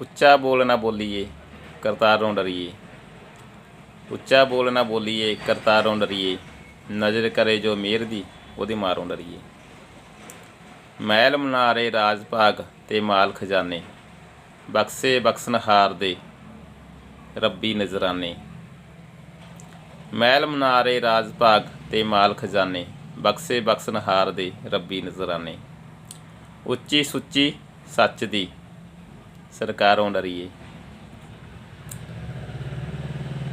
ਉੱਚਾ ਬੋਲ ਨਾ ਬੋਲੀਏ, ਕਰਤਾਰੋਂ ਡਰੀਏ। ਉੱਚਾ ਬੋਲ ਨਾ ਬੋਲੀਏ, ਕਰਤਾਰੋਂ ਡਰੀਏ। ਨਜ਼ਰ ਕਰੇ ਜੋ ਮਿਹਰ ਦੀ, ਉਹਦੀ ਮਾਰੋਂ ਡਰੀਏ। ਮਹਿਲ ਮਨਾਰੇ ਰਾਜ ਭਾਗ ਤੇ ਮਾਲ ਖਜ਼ਾਨੇ, ਬਖਸ਼ੇ ਬਖਸ਼ਨਹਾਰ ਦੇ ਰੱਬੀ ਨਜ਼ਰਾਨੇ। ਮਹਿਲ ਮਨਾਰੇ ਰਾਜ ਭਾਗ ਤੇ ਮਾਲ ਖਜ਼ਾਨੇ, ਬਖਸ਼ੇ ਬਖਸ਼ਨਹਾਰ ਦੇ ਰੱਬੀ ਨਜ਼ਰਾਨੇ। ਉੱਚੀ ਸੁੱਚੀ ਸੱਚ ਦੀ ਸਰਕਾਰੋਂ ਡਰੀਏ।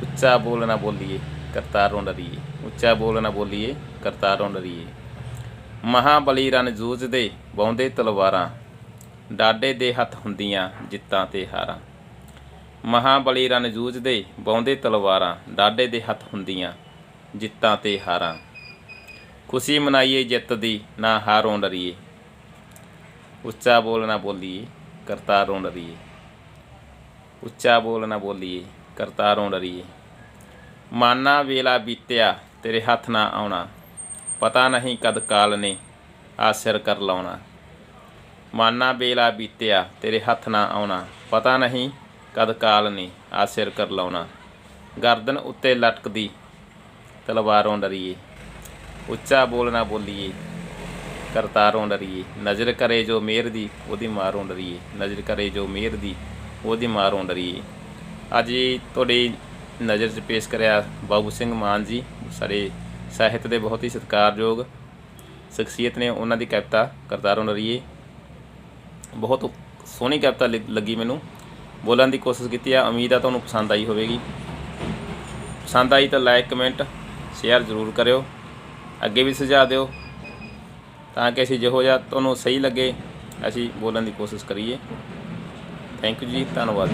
ਉੱਚਾ ਬੋਲ ਨਾ ਬੋਲੀਏ, ਕਰਤਾਰੋਂ ਡਰੀਏ। ਉੱਚਾ ਬੋਲ ਨਾ ਬੋਲੀਏ, ਕਰਤਾਰੋਂ ਡਰੀਏ। ਮਹਾਬਲੀ ਰਨ ਜੂਝਦੇ ਬੌਂਦੇ ਤਲਵਾਰਾਂ ਡਾਡੇ ਦੇ ਹੱਥ ਹੁੰਦੀਆਂ ਜਿੱਤਾਂ ਤੇ ਹਾਰਾਂ। ਮਹਾਬਲੀ ਰਨ ਜੂਝਦੇ ਬੌਂਦੇ ਤਲਵਾਰਾਂ ਡਾਡੇ ਦੇ ਹੱਥ ਹੁੰਦੀਆਂ ਜਿੱਤਾਂ ਤੇ ਹਾਰਾਂ। ਖੁਸ਼ੀ ਮਨਾਈਏ ਜਿੱਤ ਦੀ, ਨਾ ਹਾਰੋਂ ਡਰੀਏ। ਉੱਚਾ ਬੋਲ ਨਾ ਬੋਲੀਏ ਕਰਤਾਰੋਂ ਡਰੀਏ। ਉੱਚਾ ਬੋਲ ਨਾ ਬੋਲੀਏ, ਕਰਤਾਰੋਂ ਡਰੀਏ। ਮਾਨਾ ਵੇਲਾ ਬੀਤਿਆ, ਤੇਰੇ ਹੱਥ ਨਾ ਆਉਣਾ। ਪਤਾ ਨਹੀਂ ਕਦ ਕਾਲ ਨੇ ਆ ਸਿਰ ਕਰ ਲਾਉਣਾ। ਮਾਨਾ ਵੇਲਾ ਬੀਤਿਆ, ਤੇਰੇ ਹੱਥ ਨਾ ਆਉਣਾ। ਪਤਾ ਨਹੀਂ ਕਦ ਕਾਲ ਨੇ ਆ ਸਿਰ ਕਰ ਲਾਉਣਾ। ਗਰਦਨ ਉੱਤੇ ਲਟਕਦੀ ਤਲਵਾਰੋਂ ਡਰੀਏ। ਉੱਚਾ ਬੋਲ ਨਾ ਬੋਲੀਏ ਕਰਤਾਰੋਂ ਡਰੀਏ ਨਜ਼ਰ ਕਰੇ ਜੋ ਮਿਹਰ ਦੀ, ਉਹਦੀ ਮਾਰੋਂ ਡਰੀਏ ਨਜ਼ਰ ਕਰੇ ਜੋ ਮਿਹਰ ਦੀ, ਉਹਦੀ ਮਾਰੋਂ ਡਰੀਏ ਅੱਜ ਹੀ ਤੁਹਾਡੀ ਨਜ਼ਰ 'ਚ ਪੇਸ਼ ਕਰਿਆ ਬਾਬੂ ਸਿੰਘ ਮਾਨ ਜੀ, ਸਾਡੇ ਸਾਹਿਤ ਦੇ ਬਹੁਤ ਹੀ ਸਤਿਕਾਰਯੋਗ ਸ਼ਖਸੀਅਤ ਨੇ ਉਹਨਾਂ ਦੀ ਕਵਿਤਾ ਕਰਤਾਰੋਂ ਡਰੀਏ ਬਹੁਤ ਸੋਹਣੀ ਕਵਿਤਾ ਲਿ- ਲੱਗੀ ਮੈਨੂੰ। ਬੋਲਣ ਦੀ ਕੋਸ਼ਿਸ਼ ਕੀਤੀ ਆ, ਉਮੀਦ ਆ ਤੁਹਾਨੂੰ ਪਸੰਦ ਆਈ ਹੋਵੇਗੀ। ਪਸੰਦ ਆਈ ਤਾਂ ਲਾਈਕ, ਕਮੈਂਟ, ਸ਼ੇਅਰ ਜ਼ਰੂਰ ਕਰਿਓ। ਅੱਗੇ ਵੀ ਸੁਝਾਅ ਦਿਓ। ਤਾਂ ਕਿ ਅਸੀਂ ਜਿਹੋ ਜਿਹਾ ਤੁਹਾਨੂੰ ਸਹੀ ਲੱਗੇ, ਅਸੀਂ ਬੋਲਣ ਦੀ ਕੋਸ਼ਿਸ਼ ਕਰੀਏ। ਥੈਂਕ ਯੂ ਜੀ, ਧੰਨਵਾਦ।